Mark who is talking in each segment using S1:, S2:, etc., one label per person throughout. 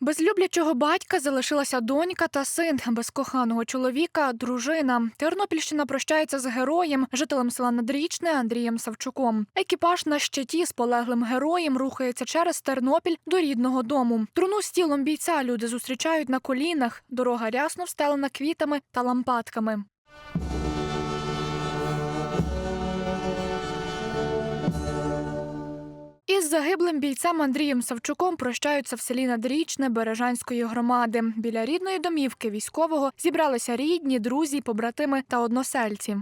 S1: Без люблячого батька залишилася донька та син, без коханого чоловіка дружина. Тернопільщина прощається з героєм, жителем села Надрічне Андрієм Савчуком. Екіпаж на щиті з полеглим героєм рухається через Тернопіль до рідного дому. Труну з тілом бійця люди зустрічають на колінах. Дорога рясно встелена квітами та лампадками. Із загиблим бійцем Андрієм Савчуком прощаються в селі Надрічне Бережанської громади. Біля рідної домівки військового зібралися рідні, друзі, побратими та односельці.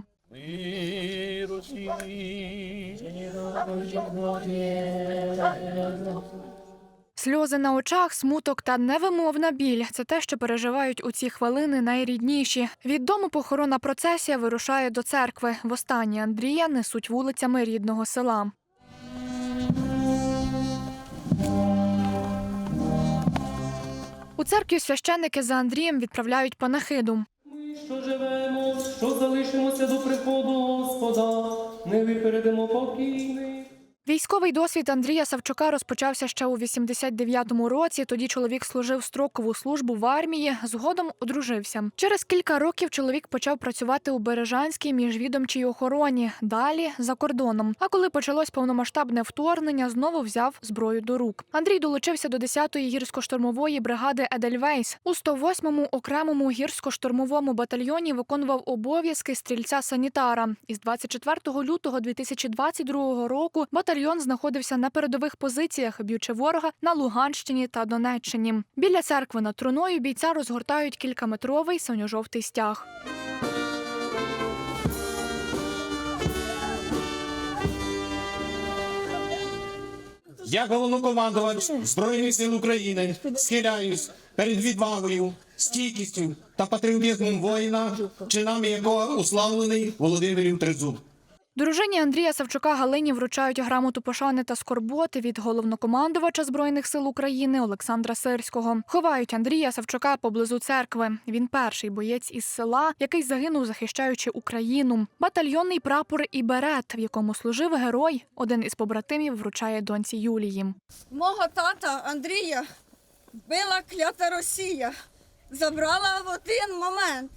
S1: Сльози на очах, смуток та невимовна біль це те, що переживають у ці хвилини найрідніші. Від дому похоронна процесія вирушає до церкви. Востаннє Андрія несуть вулицями рідного села. Церкві священники за Андрієм відправляють панахиду.
S2: Ми, що живемо, що залишимося до приходу Господа, не випередимо покійних.
S1: Військовий досвід Андрія Савчука розпочався ще у 89-му році. Тоді чоловік служив строкову службу в армії, згодом одружився. Через кілька років чоловік почав працювати у Бережанській міжвідомчій охороні, далі за кордоном. А коли почалось повномасштабне вторгнення, знову взяв зброю до рук. Андрій долучився до 10-ї гірсько-штурмової бригади Едельвейс. У 108-му окремому гірсько-штурмовому батальйоні виконував обов'язки стрільця-санітара. Із 24 лютого 2022 року батальйон знаходився на передових позиціях, б'ючи ворога на Луганщині та Донеччині. Біля церкви над труною бійця розгортають кількаметровий синьо-жовтий стяг.
S3: Я головнокомандувач Збройних сил України схиляюсь перед відвагою, стійкістю та патріотизмом воїна, чинами якого уславлений Володимирів Тризуб.
S1: Дружині Андрія Савчука Галині вручають грамоту пошани та скорботи від головнокомандувача збройних сил України Олександра Сирського. Ховають Андрія Савчука поблизу церкви. Він перший боєць із села, який загинув, захищаючи Україну. Батальйонний прапор і берет, в якому служив герой. Один із побратимів вручає доньці Юлії.
S4: Мого тата Андрія била клята Росія. Забрала в один момент.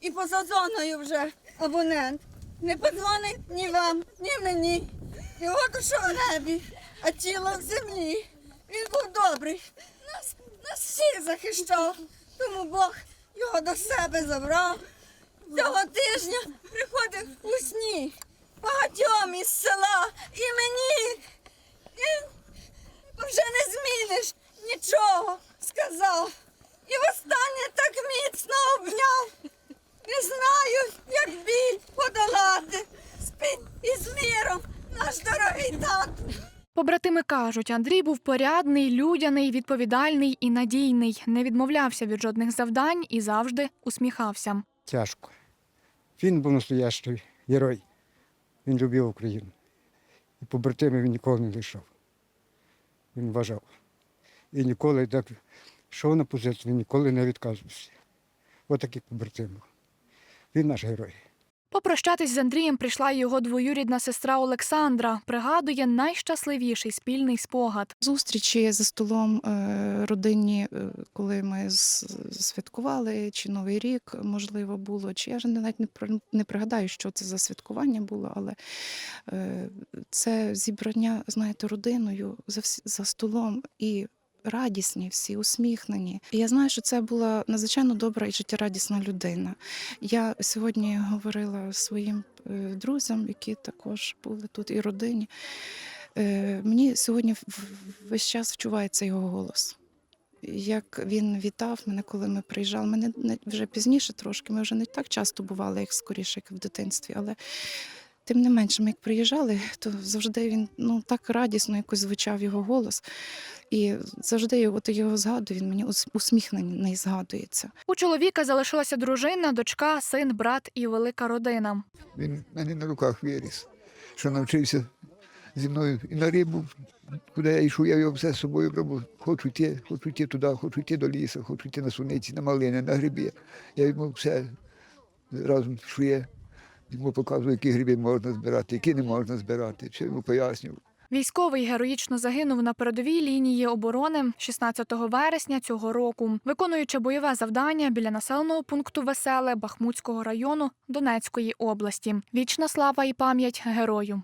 S4: І поза зоною вже абонент. Не подзвонить ні вам, ні мені. Його душа в небі, а тіло в землі. Він був добрий. Нас, нас всіх захищав. Тому Бог його до себе забрав. Цього тижня приходив у сні багатьом із села і мені. І вже не зміниш нічого, сказав. І востаннє так міцно обняв. Не знаю, подолати. Спить із міром, наш дорогий тато.
S1: Побратими кажуть, Андрій був порядний, людяний, відповідальний і надійний. Не відмовлявся від жодних завдань і завжди усміхався.
S5: тяжко. Він був настоящий герой. Він любив Україну. І побратими він ніколи не лишав. Він вважав. І ніколи так йшов на позицію, він ніколи не відказувався. Отакий побратим. був. Він наш герой.
S1: Попрощатись з Андрієм прийшла його двоюрідна сестра Олександра. Пригадує найщасливіший спільний спогад.
S6: Зустрічі за столом е, родинні, е, коли ми святкували, чи Новий рік, можливо, було, чи я ж навіть не при- не пригадаю, що це за святкування було, але е, це зібрання, знаєте, родиною за, за столом і. Радісні, всі усміхнені. І я знаю, що це була надзвичайно добра і життєрадісна людина. Я сьогодні говорила своїм е, друзям, які також були тут, і родині. Е, Мені сьогодні весь час вчувається його голос. Як він вітав мене, коли ми приїжджали. Ми не, не- вже пізніше трошки, ми вже не так часто бували, як скоріше, як в дитинстві. Але тим не менше, ми як приїжджали, то завжди він ну, так радісно якось звучав його голос. І завжди от його згадую, він мені ус- усміхнений згадується.
S1: У чоловіка залишилася дружина, дочка, син, брат і велика родина.
S7: Він в мене на руках виріс, що навчився зі мною і на рибу, куди я йшов, я його все з собою брав. Хочу йти, хочу йти туди, хочу йти до лісу, хочу йти на суниці, на малини, на гриби. Я йому все разом шує, йому показую, які гриби можна збирати, які не можна збирати. Все йому пояснював.
S1: Військовий героїчно загинув на передовій лінії оборони 16 вересня цього року, виконуючи бойове завдання біля населеного пункту Веселе Бахмутського району Донецької області. Вічна слава і пам'ять герою.